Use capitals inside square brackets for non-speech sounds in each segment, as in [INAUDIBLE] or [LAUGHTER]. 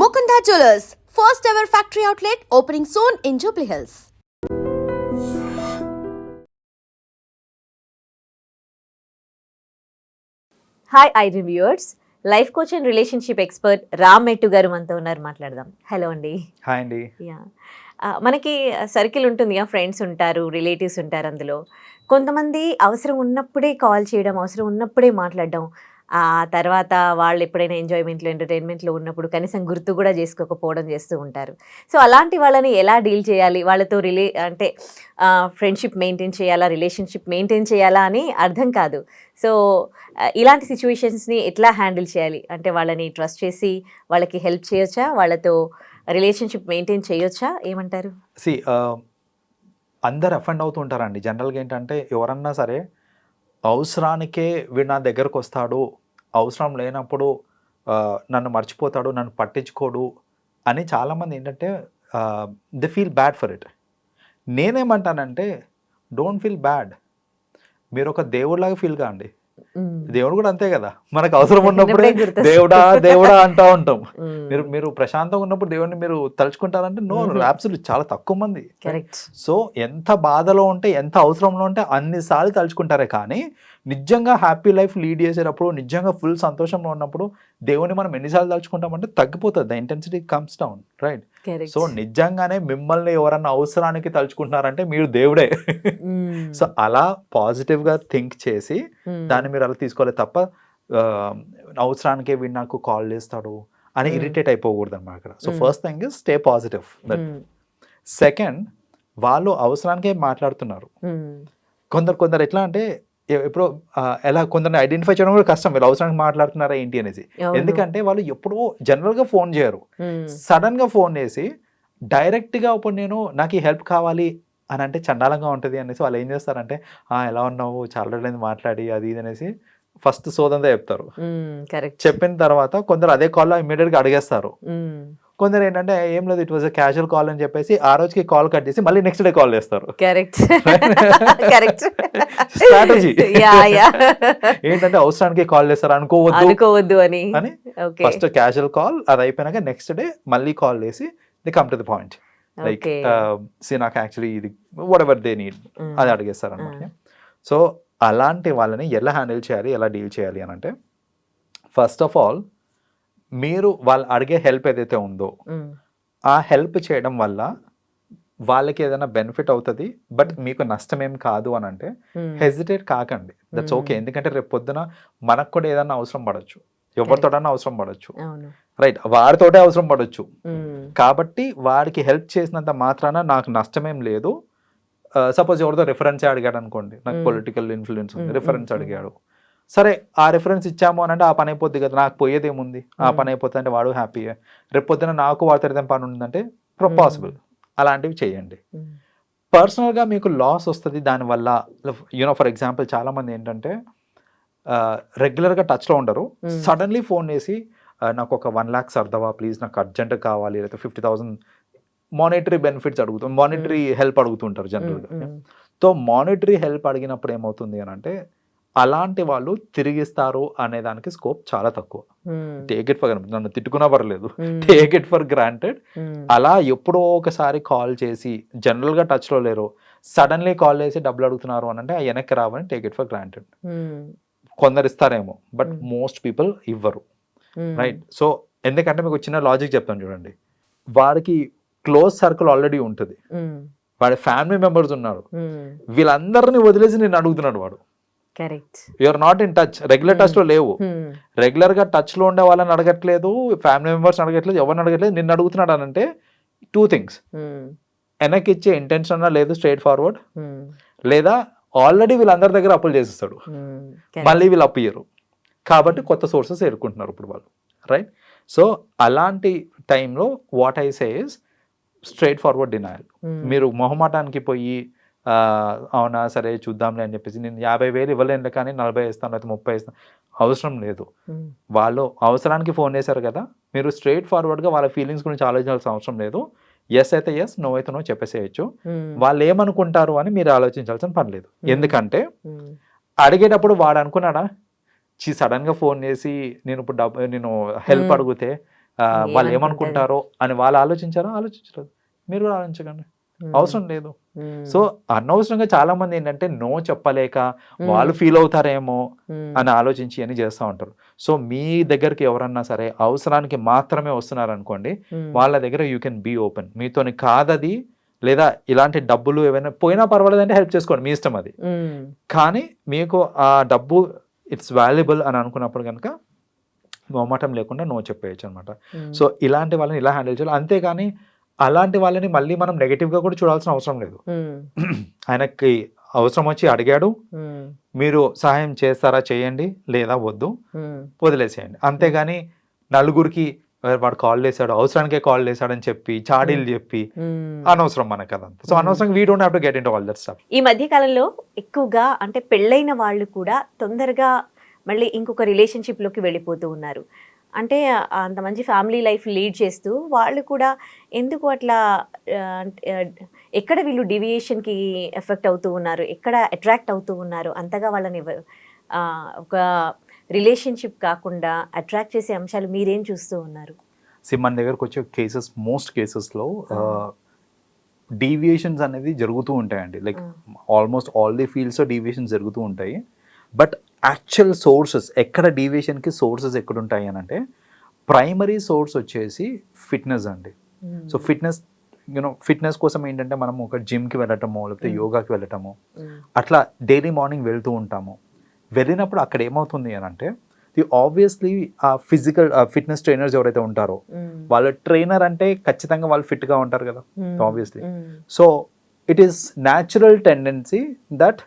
Mukunda Jewelers, first ever factory outlet opening soon in Jubilee Hills. Hi I reviewers life coach and relationship expert Ram Mettu garu మనతో ఉన్నారు మాట్లాడదాం. Hello అండి. Hi అండి. Yeah మనకి circle ఉంటుంది friends ఉంటారు relatives ఉంటారు అందులో. కొంతమంది అవసరం ఉన్నప్పుడే కాల్ చేయడం అవసరం ఉన్నప్పుడే మాట్లాడడం ఆ తర్వాత వాళ్ళు ఎప్పుడైనా ఎంజాయ్మెంట్లో ఎంటర్టైన్మెంట్లో ఉన్నప్పుడు కనీసం గుర్తు కూడా చేసుకోకపోవడం చేస్తూ ఉంటారు. సో అలాంటి వాళ్ళని ఎలా డీల్ చేయాలి? వాళ్ళతో రిలే అంటే ఫ్రెండ్షిప్ మెయింటైన్ చేయాలా? రిలేషన్షిప్ మెయింటైన్ చేయాలా అని అర్థం కాదు. సో ఇలాంటి సిచ్యువేషన్స్ని ఎట్లా హ్యాండిల్ చేయాలి? అంటే వాళ్ళని ట్రస్ట్ చేసి వాళ్ళకి హెల్ప్ చేయొచ్చా? వాళ్ళతో రిలేషన్షిప్ మెయింటైన్ చేయొచ్చా? ఏమంటారు? సి అందరు అఫెండ్ అవుతూ ఉంటారండి. జనరల్గా ఏంటంటే ఎవరన్నా సరే అవసరానికే వీడు నా దగ్గరకు వస్తాడు అవసరం లేనప్పుడు నన్ను మర్చిపోతాడు నన్ను పట్టించుకోడు అని చాలామంది ఏంటంటే they feel bad for it నేనేమంటానంటే డోంట్ ఫీల్ బ్యాడ్ మీరు ఒక దేవుడిలాగా ఫీల్ కాండి దేవుడు కూడా అంతే కదా. మనకు అవసరం [LAUGHS] ఉన్నప్పుడే. దేవుడా దేవుడా అంటా ఉంటాం. మీరు మీరు ప్రశాంతంగా ఉన్నప్పుడు దేవుడిని మీరు తలుచుకుంటారంటే నో. అబ్సల్యూట్ చాలా తక్కువ మంది. సో ఎంత బాధలో ఉంటే ఎంత అవసరంలో ఉంటే అన్నిసార్లు తలుచుకుంటారే కానీ నిజంగా హ్యాపీ లైఫ్ లీడ్ చేసేటప్పుడు నిజంగా ఫుల్ సంతోషంలో ఉన్నప్పుడు దేవుని మనం ఎన్నిసార్లు తలుచుకుంటామంటే తగ్గిపోతుంది. The intensity comes down right so నిజంగానే మిమ్మల్ని ఎవరన్నా అవసరానికి తలుచుకుంటున్నారంటే మీరు దేవుడే. [LAUGHS] సో అలా పాజిటివ్గా థింక్ చేసి దాన్ని మీరు అలా తీసుకోవాలి తప్ప అవసరానికే వీడు నాకు కాల్ చేస్తాడు అని. ఇరిటేట్ అయిపోకూడదు అనమాట అక్కడ. So. First thing is stay positive that second వాళ్ళు అవసరానికే మాట్లాడుతున్నారు. కొందరు కొందరు ఎట్లా అంటే ఎప్పుడో ఎలా కొందరిని ఐడెంటిఫై చేయడం కూడా కష్టం. వీళ్ళు అవసరానికి మాట్లాడుతున్నారా ఏంటి అనేసి ఎందుకంటే వాళ్ళు ఎప్పుడో జనరల్గా ఫోన్ చేయరు. సడన్గా ఫోన్ చేసి డైరెక్ట్గా ఇప్పుడు నేను నాకు ఈ హెల్ప్ కావాలి అని అంటే చండాలంగా ఉంటుంది అనేసి వాళ్ళు ఏం చేస్తారంటే "ఆ, ఎలా ఉన్నావు? చాలా రోజులైంది మాట్లాడి అది ఇది అనేసి ఫస్ట్ సోదంతా చెప్తారు. కరెక్ట్. చెప్పిన తర్వాత కొందరు అదే కాల్లో ఇమీడియట్గా అడిగేస్తారు కొందరు ఏంటంటే ఏం లేదు ఇట్ వాజ్ క్యాజువల్ కాల్ అని చెప్పేసి ఆ రోజుకి కాల్ కట్ చేసి మళ్ళీ నెక్స్ట్ డే కాల్ చేస్తారు. కరెక్ట్. [LAUGHS] కరెక్ట్. యా ఏంటంటే అవసరానికి కాల్ చేస్తారు అనుకోవద్దు అనుకోవద్దు అని. అని ఫస్ట్ క్యాజువల్ కాల్ అది అయిపోయినాక నెక్స్ట్ డే మళ్ళీ కాల్ చేసి the come to the point. Like see నాకు యాక్చువల్లీ ఇది వాట్ ఎవర్ దే నీడ్ అది అడిగేస్తారు అనమాట సో అలాంటి వాళ్ళని ఎలా హ్యాండిల్ చేయాలి ఎలా డీల్ చేయాలి అని అంటే ఫస్ట్ ఆఫ్ ఆల్ మీరు వాళ్ళు అడిగే హెల్ప్ ఏదైతే ఉందో ఆ హెల్ప్ చేయడం వల్ల వాళ్ళకి ఏదైనా బెనిఫిట్ అవుతుంది బట్ మీకు నష్టం ఏం కాదు అని అంటే హెజిటేట్ కాకండి. That's okay. ఎందుకంటే రేపు పొద్దున మనకు కూడా ఏదైనా అవసరం పడవచ్చు ఎవరితోటన్నా అవసరం పడవచ్చు రైట్ వారితోటే అవసరం పడవచ్చు. కాబట్టి వాడికి హెల్ప్ చేసినంత మాత్రాన నాకు నష్టమేం లేదు. సపోజ్ ఎవరితో రిఫరెన్స్ అడిగాడు అనుకోండి నాకు. పొలిటికల్ ఇన్ఫ్లుయెన్స్ ఉంది రిఫరెన్స్ అడిగాడు. సరే ఆ రిఫరెన్స్ ఇచ్చాము అని అంటే ఆ పని అయిపోద్ది కదా నాకు పోయేది ఏముంది ఆ. పని అయిపోతుంది అంటే వాడు హ్యాపీ రేపు పొద్దున నాకు వాడితో ఏదైనా పని ఉందంటే. పాసిబుల్ అలాంటివి చేయండి. పర్సనల్గా మీకు లాస్ వస్తుంది దానివల్ల. యూనో ఫర్ ఎగ్జాంపుల్ చాలామంది ఏంటంటే రెగ్యులర్గా టచ్లో ఉండరు. సడన్లీ ఫోన్ చేసి "ఆ, నాకు ఒక వన్ ల్యాక్ సర్దవా ప్లీజ్ నాకు అర్జెంట్ కావాలి లేకపోతే ఫిఫ్టీ థౌసండ్ మానిటరీ బెనిఫిట్స్ అడుగుతాం మానిటరీ హెల్ప్ అడుగుతుంటారు జనరల్గా. సో మానిటరీ హెల్ప్ అడిగినప్పుడు ఏమవుతుంది అని అంటే అలాంటి వాళ్ళు తిరిగిస్తారు అనే దానికి స్కోప్ చాలా తక్కువ. టేక్ ఇట్ ఫర్ నన్ను తిట్టుకున్నా పర్లేదు. Take it for granted. అలా ఎప్పుడో ఒకసారి కాల్ చేసి జనరల్గా టచ్లో లేరు సడన్లీ కాల్ చేసి డబ్బులు అడుగుతున్నారు అని అంటే ఆ వెనక్కి రావని టేక్ ఇట్ ఫర్ గ్రాంటెడ్. కొందరు ఇస్తారేమో బట్ Mm. మోస్ట్ పీపుల్ ఇవ్వరు మ్మ్. రైట్ సో ఎందుకంటే మీకు చిన్న లాజిక్ చెప్తాను చూడండి వాడికి క్లోజ్ సర్కిల్ ఆల్రెడీ ఉంటుంది మ్మ్. వాడి ఫ్యామిలీ మెంబర్స్ ఉన్నారు. వీళ్ళందరినీ వదిలేసి నేను అడుగుతున్నాడు వాడు you are not in touch regular. టచ్లో లేవు. రెగ్యులర్గా టచ్లో ఉండే వాళ్ళని అడగట్లేదు ఫ్యామిలీ మెంబర్స్ అడగట్లేదు ఎవరిని అడగట్లేదు నిన్ను అడుగుతున్నాడు అని అంటే టూ థింగ్స్. వెనక్కి ఇచ్చే ఇంటెన్షన్ లేదు స్ట్రైట్ ఫార్వర్డ్. లేదా ఆల్రెడీ వీళ్ళందరి దగ్గర అప్పులు చేసేస్తాడు. Correct. మళ్ళీ వీళ్ళు అప్పు ఇయ్యరు కాబట్టి కొత్త సోర్సెస్ ఎదుర్కొంటున్నారు ఇప్పుడు వాళ్ళు రైట్ సో అలాంటి టైంలో what I say is straightforward denial. మీరు మొహమాటానికి పోయి అవునా సరే చూద్దాంలే అని చెప్పేసి నేను యాభై వేలు ఇవ్వలేను కానీ నలభై ఇస్తాను లేకపోతే ముప్పై ఇస్తాను అవసరం లేదు మ్మ్. వాళ్ళు అవసరానికి ఫోన్ చేశారు కదా మీరు స్ట్రైట్ ఫార్వర్డ్గా వాళ్ళ ఫీలింగ్స్ గురించి ఆలోచించాల్సిన అవసరం లేదు ఎస్ అయితే ఎస్ నో అయితే నో చెప్పేసేయచ్చు మ్మ్. వాళ్ళు ఏమనుకుంటారు అని మీరు ఆలోచించాల్సిన పని లేదు Hmm. ఎందుకంటే మ్మ్. అడిగేటప్పుడు వాడు అనుకున్నాడా చీ సడన్గా ఫోన్ చేసి నేను ఇప్పుడు డబ్బు నేను హెల్ప్ Hmm. అడిగితే వాళ్ళు ఏమనుకుంటారు? ఏమనుకుంటారో అని వాళ్ళు ఆలోచించారో ఆలోచించలేదు మీరు కూడా ఆలోచించకండి అవసరం లేదు. సో అనవసరంగా చాలా మంది ఏంటంటే నో చెప్పలేక వాళ్ళు ఫీల్ అవుతారేమో అని ఆలోచించి అని చేస్తూ ఉంటారు. సో మీ దగ్గరికి ఎవరన్నా సరే అవసరానికి మాత్రమే వస్తున్నారు అనుకోండి వాళ్ళ దగ్గర యూ కెన్ బీ ఓపెన్. మీతోని కాదది లేదా ఇలాంటి డబ్బులు ఏమైనా పోయినా పర్వాలేదు అంటే హెల్ప్ చేసుకోండి మీ ఇష్టం అది. కానీ మీకు ఆ డబ్బు ఇట్స్ వాల్యుబుల్ అని అనుకున్నప్పుడు కనుక మొమ్మటం లేకుండా నో చెప్పేయచ్చు అనమాట సో ఇలాంటి వాళ్ళని ఇలా హ్యాండిల్ చేయాలి. అంతేగాని అలాంటి వాళ్ళని మళ్ళీ మనం నెగిటివ్గా కూడా చూడాల్సిన అవసరం లేదు. [CLEARS THROAT] ఆయనకి అవసరం వచ్చి అడిగాడు. మీరు సహాయం చేస్తారా చేయండి లేదా వద్దు? వదిలేసేయండి. అంతేగాని నలుగురికి "ఏ, వాడు కాల్ చేశాడు అవసరానికే కాల్ చేశాడని చెప్పి చాడీలు చెప్పి అనవసరం మనకు అదంతా. సో. అనవసరం we don't have to get in all that stuff ఈ మధ్య కాలంలో ఎక్కువగా అంటే పెళ్ళైన వాళ్ళు కూడా తొందరగా మళ్ళీ ఇంకొక relationship లోకి వెళ్ళిపోతూ ఉన్నారు. అంటే అంత మంచి ఫ్యామిలీ లైఫ్ లీడ్ చేస్తూ వాళ్ళు కూడా ఎందుకు అట్లా ఎక్కడ వీళ్ళు డీవియేషన్కి ఎఫెక్ట్ అవుతూ ఉన్నారు ఎక్కడ అట్రాక్ట్ అవుతూ ఉన్నారు అంతగా వాళ్ళని ఒక రిలేషన్షిప్ కాకుండా అట్రాక్ట్ చేసే అంశాలు మీరేం చూస్తూ ఉన్నారు? సి మన దగ్గరకు వచ్చే కేసెస్ మోస్ట్ కేసెస్లో డీవియేషన్స్ అనేది జరుగుతూ ఉంటాయండి. Like almost all the fields deviations జరుగుతూ ఉంటాయి. బట్ యాక్చువల్ సోర్సెస్ ఎక్కడ డీవియేషన్కి సోర్సెస్ ఎక్కడ ఉంటాయి అని అంటే ప్రైమరీ సోర్స్ వచ్చేసి ఫిట్నెస్ అండి. So fitness you know fitness కోసం ఏంటంటే మనం ఒక జిమ్కి వెళ్ళటము లేకపోతే. యోగాకి వెళ్ళటము అట్లా డైలీ మార్నింగ్ వెళ్తూ ఉంటాము. వెళ్ళినప్పుడు అక్కడ ఏమవుతుంది అని అంటే the obviously uh physical fitness trainers ఎవరైతే ఉంటారో వాళ్ళ ట్రైనర్ అంటే ఖచ్చితంగా వాళ్ళు ఫిట్గా ఉంటారు కదా obviously. So it is natural tendency that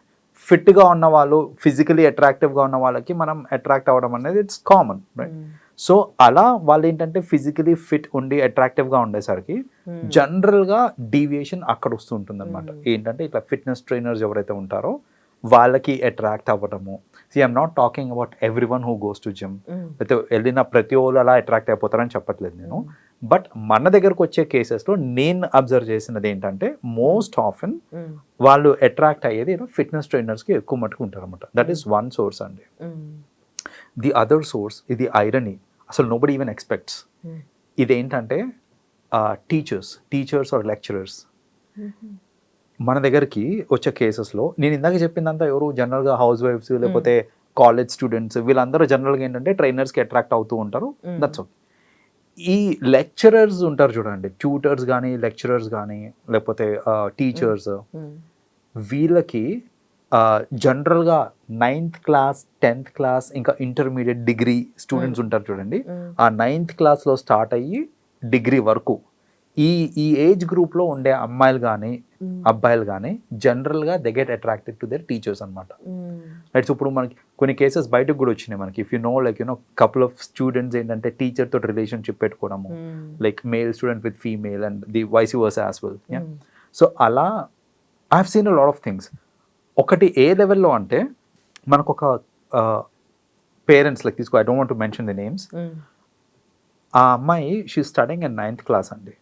ఫిట్గా ఉన్న వాళ్ళు ఫిజికలీ అట్రాక్టివ్గా ఉన్న వాళ్ళకి మనం అట్రాక్ట్ అవ్వడం అనేది ఇట్స్ కామన్ రైట్ సో అలా వాళ్ళు ఏంటంటే ఫిజికలీ ఫిట్ ఉండి అట్రాక్టివ్గా ఉండేసరికి జనరల్గా డీవియేషన్ అక్కడ వస్తుంటుంది అనమాట Mm. ఏంటంటే ఇట్లా ఫిట్నెస్ ట్రైనర్స్ ఎవరైతే ఉంటారో వాళ్ళకి అట్రాక్ట్ అవ్వడము. See I'm not talking about everyone who goes to gym అయితే వెళ్ళిన ప్రతి వాళ్ళు అలా అట్రాక్ట్ అయిపోతారని చెప్పట్లేదు నేను. బట్ మన దగ్గరకు వచ్చే కేసెస్లో నేను అబ్జర్వ్ చేసినది ఏంటంటే మోస్ట్ ఆఫెన్ వాళ్ళు అట్రాక్ట్ అయ్యేది ఫిట్నెస్ ట్రైనర్స్కి ఎక్కువ మటుకు ఉంటారు అనమాట దట్ ఈస్ వన్ సోర్స్ అండి ది అదర్ సోర్స్ ఇది ఐరనీ అసలు నోబడి ఈవెన్ ఎక్స్పెక్ట్స్ ఇదేంటంటే టీచర్స్ టీచర్స్ ఆర్ లెక్చరర్స్ మన దగ్గరికి వచ్చే కేసెస్లో నేను ఇందాక చెప్పిందంతా ఎవరు జనరల్గా హౌస్ వైఫ్స్ లేకపోతే కాలేజ్ స్టూడెంట్స్ వీళ్ళందరూ జనరల్గా ఏంటంటే ట్రైనర్స్కి అట్రాక్ట్ అవుతూ ఉంటారు. దట్స్ ఓకే ఈ లెక్చరర్స్ ఉంటారు చూడండి ట్యూటర్స్ కానీ లెక్చరర్స్ కానీ లేకపోతే టీచర్స్ వీళ్ళకి జనరల్గా నైన్త్ క్లాస్ టెన్త్ క్లాస్ ఇంకా ఇంటర్మీడియట్ డిగ్రీ స్టూడెంట్స్ ఉంటారు చూడండి. ఆ నైన్త్ క్లాస్లో స్టార్ట్ అయ్యి డిగ్రీ వరకు ఈ ఈ ఏజ్ గ్రూప్లో ఉండే అమ్మాయిలు కానీ అబ్బాయిలు కానీ జనరల్గా they get attracted to their teachers అనమాట రైట్ ఇప్పుడు మనకి కొన్ని కేసెస్ బయటకు కూడా వచ్చినాయి మనకి. If you know like you know couple of students ఏంటంటే టీచర్ తోటి రిలేషన్షిప్ పెట్టుకోవడము like male student with female and the vice versa as well so అలా I have seen a lot of things ఒకటి ఏ లెవెల్లో అంటే మనకు ఒక పేరెంట్స్ లైక్ తీసుకో I don't want to mention the names ఆ అమ్మాయి she studying and ninth class అండి.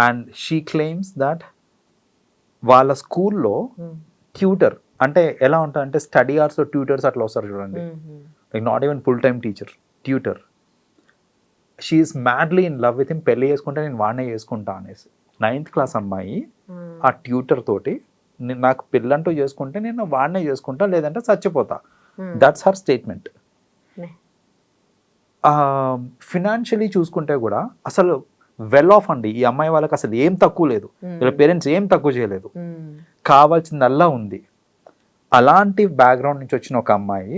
అండ్ షీ క్లెయిమ్స్ దట్ వాళ్ళ స్కూల్లో ట్యూటర్ అంటే ఎలా ఉంటుంది అంటే స్టడీ అవర్స్ ట్యూటర్స్ అట్లా వస్తారు చూడండి. Like not even full time teacher tutor she is madly in love with him పెళ్ళి చేసుకుంటే నేను వాడినే చేసుకుంటా అనేసి. నైన్త్ క్లాస్ అమ్మాయి ఆ ట్యూటర్ తోటి "నే- నాకు పెళ్ళంటూ చేసుకుంటే నేను వాడినే చేసుకుంటా లేదంటే చచ్చిపోతా. దట్స్ హర్ స్టేట్మెంట్ ఫినాన్షియలీ చూసుకుంటే కూడా అసలు వెల్ ఆఫ్ అండి. ఈ అమ్మాయి వాళ్ళకి అసలు ఏం తక్కువ లేదు. వీళ్ళ పేరెంట్స్ ఏం తక్కువ చేయలేదు. కావాల్సిందల్లా ఉంది. అలాంటి బ్యాక్గ్రౌండ్ నుంచి వచ్చిన ఒక అమ్మాయి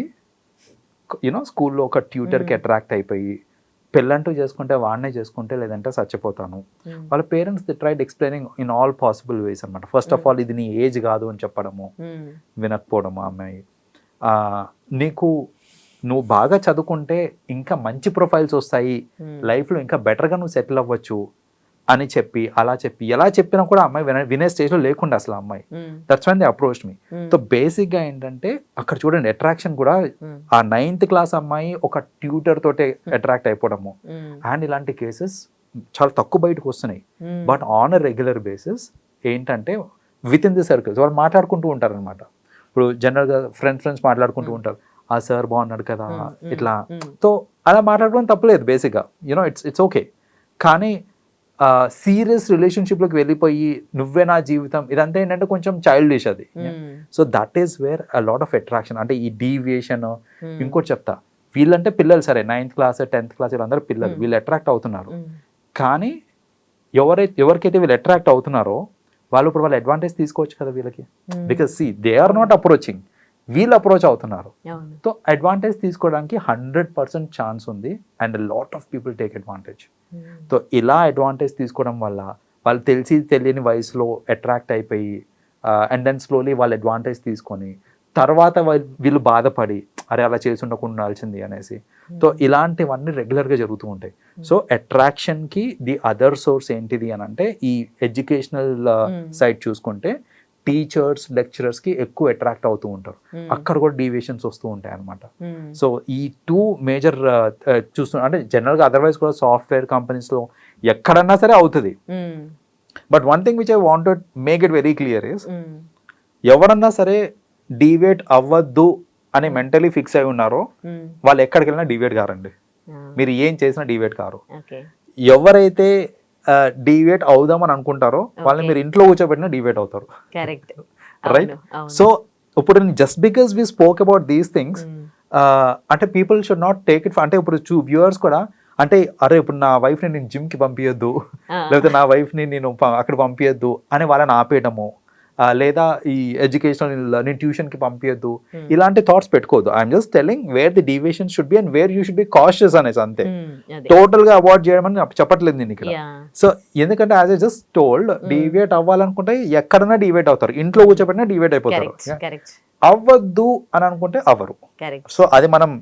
యూనో స్కూల్లో ఒక ట్యూటర్కి. అట్రాక్ట్ అయిపోయి పెళ్ళంటూ చేసుకుంటే వాడినే చేసుకుంటే లేదంటే చచ్చిపోతాను. వాళ్ళ parents tried explaining in all possible ways అనమాట ఫస్ట్ ఆఫ్. ఆల్ ఇది నీ ఏజ్ కాదు అని చెప్పడము. వినకపోవడము అమ్మాయి. నీకు నువ్వు బాగా చదువుకుంటే ఇంకా మంచి ప్రొఫైల్స్ వస్తాయి లైఫ్లో ఇంకా బెటర్గా నువ్వు సెటిల్ అవ్వచ్చు అని చెప్పి అలా చెప్పి ఎలా చెప్పినా కూడా అమ్మాయి వినే వినే స్టేజ్లో లేకుండా అసలు అమ్మాయి. దట్స్ వన్ ది అప్రోచ్ మీ సో బేసిక్గా ఏంటంటే అక్కడ చూడండి అట్రాక్షన్ కూడా ఆ నైన్త్ క్లాస్ అమ్మాయి ఒక ట్యూటర్ తోటే అట్రాక్ట్ అయిపోవడము. అండ్ ఇలాంటి కేసెస్ చాలా తక్కువ బయటకు వస్తున్నాయి. But on a regular basis ఏంటంటే విత్ ఇన్ ది సర్కిల్స్ వాళ్ళు మాట్లాడుకుంటూ ఉంటారు అనమాట ఇప్పుడు జనరల్గా ఫ్రెండ్స్ ఫ్రెండ్స్ మాట్లాడుకుంటూ ఉంటారు. ఆ సార్ బాగున్నాడు కదా ఇట్లా. సో అలా మాట్లాడుకోవడం తప్పలేదు బేసిక్గా you know it's it's okay కానీ సీరియస్ రిలేషన్షిప్లోకి వెళ్ళిపోయి నువ్వే నా జీవితం ఇదంతా ఏంటంటే కొంచెం చైల్డిష్ అది Mm. So that is where a lot of attraction అంటే ఈ డీవియేషన్. ఇంకోటి చెప్తా వీళ్ళంటే పిల్లలు సరే నైన్త్ క్లాస్ టెన్త్ క్లాస్ వీళ్ళందరూ పిల్లలు. వీళ్ళు అట్రాక్ట్ అవుతున్నారు. కానీ ఎవరైతే ఎవరికైతే వీళ్ళు అట్రాక్ట్ అవుతున్నారో వాళ్ళు ఇప్పుడు వాళ్ళ అడ్వాంటేజ్ తీసుకోవచ్చు కదా వీళ్ళకి. Because see they are not approaching వీళ్ళు అప్రోచ్ అవుతున్నారు. సో అడ్వాంటేజ్ తీసుకోవడానికి హండ్రెడ్ పర్సెంట్ ఛాన్స్ ఉంది and lot of people take advantage. So ఇలా అడ్వాంటేజ్ తీసుకోవడం వల్ల వాళ్ళు తెలిసి తెలియని వయసులో అట్రాక్ట్ అయిపోయి అండ్ దెన్ స్లోలీ వాళ్ళు అడ్వాంటేజ్ తీసుకొని తర్వాత వాళ్ళు- బాధపడి అరే అలా చేసి ఉండకుండా ఉండాల్సింది అనేసి. సో ఇలాంటివన్నీ రెగ్యులర్గా జరుగుతూ ఉంటాయి. సో అట్రాక్షన్కి ది అదర్ సోర్స్ ఏంటిది అని అంటే ఈ ఎడ్యుకేషనల్ Hmm. సైడ్ చూసుకుంటే టీచర్స్ లెక్చరర్స్కి ఎక్కువ అట్రాక్ట్ అవుతూ ఉంటారు Mm. అక్కడ కూడా డీవియేషన్స్ వస్తూ ఉంటాయి అనమాట. సో ఈ టూ మేజర్ చూస్తున్నా అంటే జనరల్గా అదర్వైజ్ కూడా సాఫ్ట్వేర్ కంపెనీస్లో ఎక్కడన్నా సరే అవుతుంది. But one thing which I wanted make it very clear is. ఎవరన్నా సరే డీవేట్ అవ్వద్దు అని మెంటలీ ఫిక్స్ అయి ఉన్నారో. వాళ్ళు ఎక్కడికి వెళ్ళినా డీవేట్ కారండి. మీరు ఏం చేసినా డీవేట్ కారు. ఎవరైతే డీవేట్ అవుదామని అనుకుంటారో వాళ్ళని. మీరు ఇంట్లో కూర్చోబెట్టినా డీవేట్ అవుతారు. రైట్. సో [LAUGHS] ఇప్పుడు just because we spoke about these things. అంటే people should not take it అంటే ఇప్పుడు చూ వ్యూవర్స్ కూడా అంటే అరే ఇప్పుడు నా వైఫ్ని నేను జిమ్కి పంపించొద్దు Ah. లేకపోతే నా వైఫ్ని నేను అక్కడ పంపించొద్దు అని వాళ్ళని ఆపేయడము లేదా ఈ ఎడ్యుకేషనల్ నేను ట్యూషన్కి పంపించొద్దు. ఇలాంటి థాట్స్ పెట్టుకోవద్దు I'm just telling where the deviation should be and where you should be cautious అనేసి అంతే Mm. అదే. టోటల్గా అవాయిడ్ చేయడం అని చెప్పట్లేదు నేను ఇక్కడ. సో ఎందుకంటే as a just told deviate అవ్వాలనుకుంటే ఎక్కడైనా డీవియేట్ అవుతారు ఇంట్లో కూర్చోబెట్టినా డీవియేట్ అయిపోతారు. అవ్వద్దు అని అనుకుంటే అవ్వరు. సో అది మనం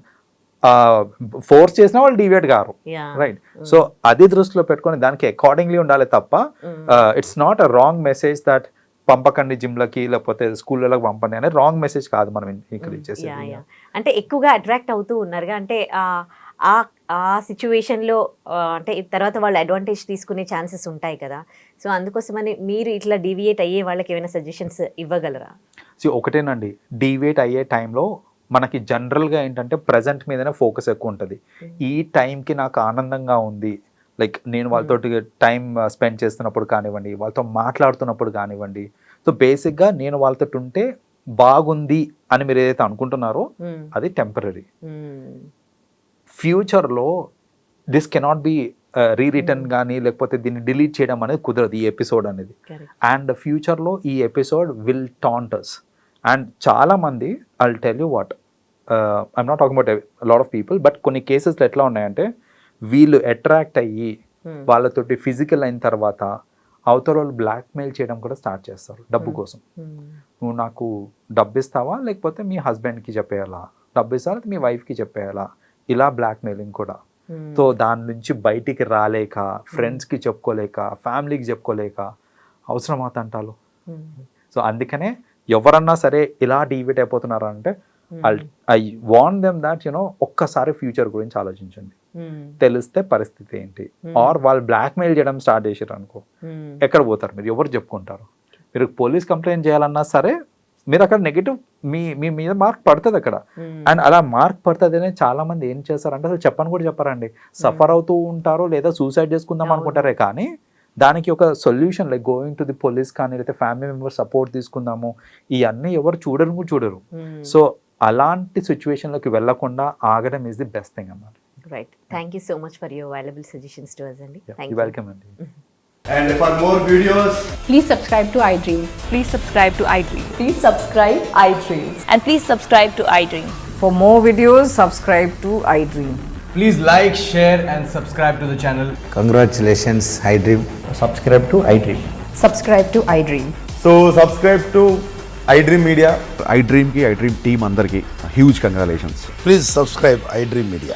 ఫోర్స్ చేసినా వాళ్ళు డీవియేట్ గారు. రైట్ సో అది దృష్టిలో పెట్టుకొని దానికి అకార్డింగ్లీ ఉండాలి తప్ప. It's not a wrong message that పంపకండి జిమ్లకి లేకపోతే స్కూళ్ళకి పంపండి అనే రాంగ్ మెసేజ్ కాదు మనం ఇక్కడ యా అంటే ఎక్కువగా అట్రాక్ట్ అవుతూ ఉన్నారుగా. అంటే ఆ ఆ సిచ్యువేషన్లో అంటే తర్వాత వాళ్ళు అడ్వాంటేజ్ తీసుకునే ఛాన్సెస్ ఉంటాయి కదా. సో అందుకోసమని మీరు ఇట్లా డీవియేట్ అయ్యే వాళ్ళకి ఏమైనా సజెషన్స్ ఇవ్వగలరా? సో ఒకటేనండి. డీవేట్ అయ్యే టైంలో మనకి జనరల్గా ఏంటంటే ప్రజెంట్ మీదనే ఫోకస్ ఎక్కువ ఉంటుంది. ఈ టైంకి నాకు ఆనందంగా ఉంది లైక్ నేను వాళ్ళతో టైం స్పెండ్ చేస్తున్నప్పుడు కానివ్వండి వాళ్ళతో మాట్లాడుతున్నప్పుడు కానివ్వండి సో బేసిక్గా నేను వాళ్ళతో ఉంటే బాగుంది అని మీరు ఏదైతే అనుకుంటున్నారో Mm. అది టెంపరీ Mm. ఫ్యూచర్లో దిస్ కెనాట్ బి రీరిటర్న్ కానీ లేకపోతే దీన్ని డిలీట్ చేయడం అనేది కుదరదు ఈ ఎపిసోడ్ అనేది. అండ్ ఫ్యూచర్లో ఈ ఎపిసోడ్ విల్ టాంటస్ అండ్ చాలామంది I tell you what I'm not talking about lot of people but కొన్ని కేసెస్లో ఎట్లా ఉన్నాయంటే వీళ్ళు అట్రాక్ట్ అయ్యి Hmm. వాళ్ళతోటి ఫిజికల్ అయిన తర్వాత అవతల వాళ్ళు బ్లాక్మెయిల్ చేయడం కూడా స్టార్ట్ చేస్తారు డబ్బు కోసం Mm. నువ్వు నాకు డబ్బు ఇస్తావా లేకపోతే మీ హస్బెండ్కి చెప్పేయాలా డబ్బు ఇస్తావా మీ వైఫ్కి చెప్పేయాలా ఇలా బ్లాక్మెయిలింగ్ కూడా. సో దాని నుంచి బయటికి రాలేక ఫ్రెండ్స్కి చెప్పుకోలేక ఫ్యామిలీకి చెప్పుకోలేక అవసరం తంటాలు. సో అందుకనే ఎవరన్నా సరే ఇలా డీవిట్ అయిపోతున్నారు అంటే Mm. I want them that you know ఒక్కసారి ఫ్యూచర్ గురించి ఆలోచించండి. తెలిస్తే పరిస్థితి ఏంటి Hmm. ఆర్ వాళ్ళు బ్లాక్మెయిల్ చేయడం స్టార్ట్ చేసారు అనుకో Mm. ఎక్కడ పోతారు మీరు ఎవరు చెప్పుకుంటారు మీరు పోలీస్ కంప్లైంట్ చేయాలన్నా సరే మీరు అక్కడ నెగిటివ్ మీ మీ మీద మార్క్ పడుతుంది అక్కడ. అండ్ అలా మార్క్ పడుతుంది అని చాలా మంది ఏం చేస్తారంటే అసలు చెప్పని కూడా చెప్పారండి సఫర్ అవుతూ ఉంటారు లేదా సూసైడ్ చేసుకుందాం. అనుకుంటారే కానీ దానికి ఒక solution like going to the police కానీ లేకపోతే ఫ్యామిలీ మెంబర్ సపోర్ట్ తీసుకుందాము ఇవన్నీ ఎవరు చూడరు కూడా చూడరు. సో అలాంటి సిచ్యువేషన్లోకి వెళ్ళకుండా ఆగడం ఈజ్ ది బెస్ట్ థింగ్ అన్నమాట Right thank you so much for your valuable suggestions to us అండి థ్యాంక్ యూ వెల్కమ్ అండి And for more videos, Please subscribe to iDream. Please subscribe to iDream. Please subscribe iDream. And please subscribe to iDream. For more videos, subscribe to iDream. please like, share, and subscribe to the channel. Congratulations, iDream. Subscribe to iDream. Subscribe to iDream. So, subscribe to iDream Media. I డ్రీమ్కి I dream team అందరికీ huge congratulations Please subscribe iDream Media.